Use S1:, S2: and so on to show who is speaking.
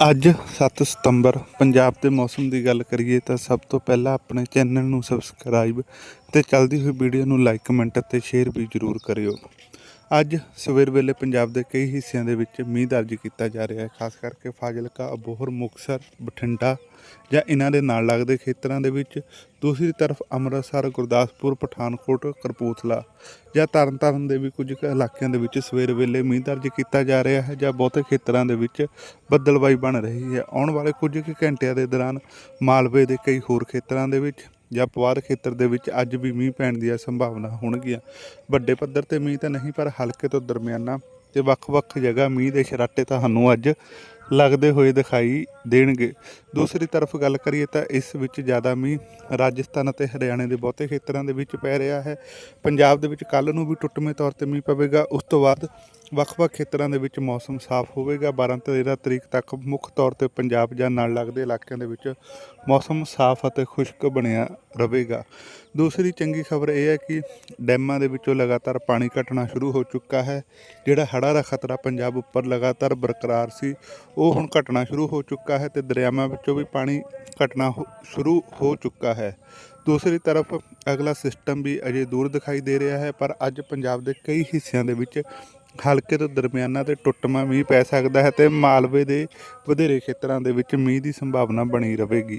S1: ਅੱਜ 7 ਸਤੰਬਰ, ਪੰਜਾਬ ਦੇ ਮੌਸਮ ਦੀ ਗੱਲ ਕਰੀਏ ਤਾਂ ਸਭ ਤੋਂ ਪਹਿਲਾਂ ਆਪਣੇ ਚੈਨਲ ਨੂੰ ਸਬਸਕ੍ਰਾਈਬ ਤੇ ਚੱਲਦੀ ਹੋਈ ਵੀਡੀਓ ਨੂੰ ਲਾਈਕ ਕਮੈਂਟ ਅਤੇ ਸ਼ੇਅਰ ਵੀ ਜ਼ਰੂਰ ਕਰਿਓ। ਅੱਜ ਸਵੇਰ ਵੇਲੇ ਪੰਜਾਬ ਦੇ ਕਈ ਹਿੱਸਿਆਂ ਦੇ ਵਿੱਚ ਮੀਂਹ ਦਰਜ ਕੀਤਾ ਜਾ ਰਿਹਾ ਹੈ, ਖਾਸ ਕਰਕੇ ਫਾਜ਼ਿਲਕਾ, ਅਬੋਹਰ, ਮੁਕਤਸਰ, ਬਠਿੰਡਾ ਜਾਂ ਇਹਨਾਂ ਦੇ ਨਾਲ ਲੱਗਦੇ ਖੇਤਰਾਂ ਦੇ ਵਿੱਚ। ਦੂਸਰੀ ਤਰਫ ਅੰਮ੍ਰਿਤਸਰ, ਗੁਰਦਾਸਪੁਰ, ਪਠਾਨਕੋਟ ਕਰਪੂਥਲਾ ਜਾਂ ਤਰਨਤਾਰਨ ਦੇ ਵੀ ਕੁਝ ਕੁ ਇਲਾਕਿਆਂ ਦੇ ਵਿੱਚ ਸਵੇਰ ਵੇਲੇ ਮੀਂਹ ਦਰਜ ਕੀਤਾ ਜਾ ਰਿਹਾ ਹੈ ਜਾਂ ਬਹੁਤੇ ਖੇਤਰਾਂ ਦੇ ਵਿੱਚ ਬੱਦਲਬਾਈ ਬਣ ਰਹੀ ਹੈ। ਆਉਣ ਵਾਲੇ ਕੁਝ ਕੁ ਘੰਟਿਆਂ ਦੇ ਦੌਰਾਨ ਮਾਲਵੇ ਦੇ ਕਈ ਹੋਰ ਖੇਤਰਾਂ ਦੇ ਵਿੱਚ ਜਾਂ ਪਵਾਰ ਖੇਤਰ ਦੇ ਵਿੱਚ ਅੱਜ ਵੀ ਮੀਂਹ ਪੈਣ ਦੀਆਂ ਸੰਭਾਵਨਾ ਹੋਣਗੀਆਂ। ਵੱਡੇ ਪੱਧਰ ਤੇ ਮੀਂਹ ਤਾਂ ਨਹੀਂ, ਪਰ ਹਲਕੇ ਤੋਂ ਦਰਮਿਆਨਾ ਤੇ ਵੱਖ-ਵੱਖ ਜਗ੍ਹਾ ਮੀਂਹ ਦੇ ਛਰਾਟੇ ਤੁਹਾਨੂੰ ਅੱਜ ਲੱਗਦੇ ਹੋਏ ਦਿਖਾਈ ਦੇਣਗੇ। ਦੂਸਰੀ ਤਰਫ ਗੱਲ ਕਰੀਏ ਤਾਂ ਇਸ ਵਿੱਚ ਜ਼ਿਆਦਾ ਮੀਂਹ ਰਾਜਸਥਾਨ ਅਤੇ ਹਰਿਆਣੇ ਦੇ ਬਹੁਤੇ ਖੇਤਰਾਂ ਦੇ ਵਿੱਚ ਪੈ ਰਿਹਾ ਹੈ। ਪੰਜਾਬ ਦੇ ਵਿੱਚ ਕੱਲ ਨੂੰ ਵੀ ਟੁੱਟਵੇਂ ਤੌਰ ਤੇ ਮੀਂਹ ਪਵੇਗਾ। ਉਸ ਤੋਂ ਬਾਅਦ ਵੱਖ-ਵੱਖ ਖੇਤਰਾਂ ਦੇ ਵਿੱਚ ਮੌਸਮ ਸਾਫ਼ ਹੋਵੇਗਾ। 12 ਤੇ 13 ਤਰੀਕ ਤੱਕ ਮੁੱਖ ਤੌਰ ਤੇ ਪੰਜਾਬ ਜਾਂ ਨਾਲ ਲੱਗਦੇ ਇਲਾਕਿਆਂ ਦੇ ਵਿੱਚ ਮੌਸਮ ਸਾਫ਼ ਅਤੇ ਖੁਸ਼ਕ ਬਣਿਆ ਰਹੇਗਾ। ਦੂਸਰੀ ਚੰਗੀ ਖਬਰ ਇਹ ਹੈ ਕਿ ਡੈਮਾਂ ਦੇ ਵਿੱਚੋਂ ਲਗਾਤਾਰ ਪਾਣੀ ਘਟਣਾ ਸ਼ੁਰੂ ਹੋ ਚੁੱਕਾ ਹੈ। ਜਿਹੜਾ ਹੜ੍ਹਾਂ ਦਾ ਖਤਰਾ ਪੰਜਾਬ ਉੱਪਰ ਲਗਾਤਾਰ ਬਰਕਰਾਰ ਸੀ, ਉਹ ਹੁਣ ਘਟਣਾ ਸ਼ੁਰੂ ਹੋ ਚੁੱਕਾ ਹੈ ਤੇ ਦਰਿਆਵਾਂ ਵਿੱਚੋਂ ਵੀ ਪਾਣੀ ਘਟਣਾ ਹੋ- ਸ਼ੁਰੂ ਹੋ ਚੁੱਕਾ ਹੈ। ਦੂਸਰੀ ਤਰਫ ਅਗਲਾ ਸਿਸਟਮ ਵੀ ਅਜੇ ਦੂਰ ਦਿਖਾਈ ਦੇ ਰਿਹਾ ਹੈ, ਪਰ ਅੱਜ ਪੰਜਾਬ ਦੇ ਕਈ ਹਿੱਸਿਆਂ ਦੇ ਵਿੱਚ ਹਲਕੇ ਤੋਂ ਦਰਮਿਆਨਾ ਤੇ ਟੁੱਟਵਾਂ ਮੀਂਹ ਪੈ ਸਕਦਾ ਹੈ ਤੇ ਮਾਲਵੇ ਦੇ ਵਧੇਰੇ ਖੇਤਰਾਂ ਦੇ ਵਿੱਚ ਮੀਂਹ ਦੀ ਸੰਭਾਵਨਾ ਬਣੀ ਰਹੇਗੀ।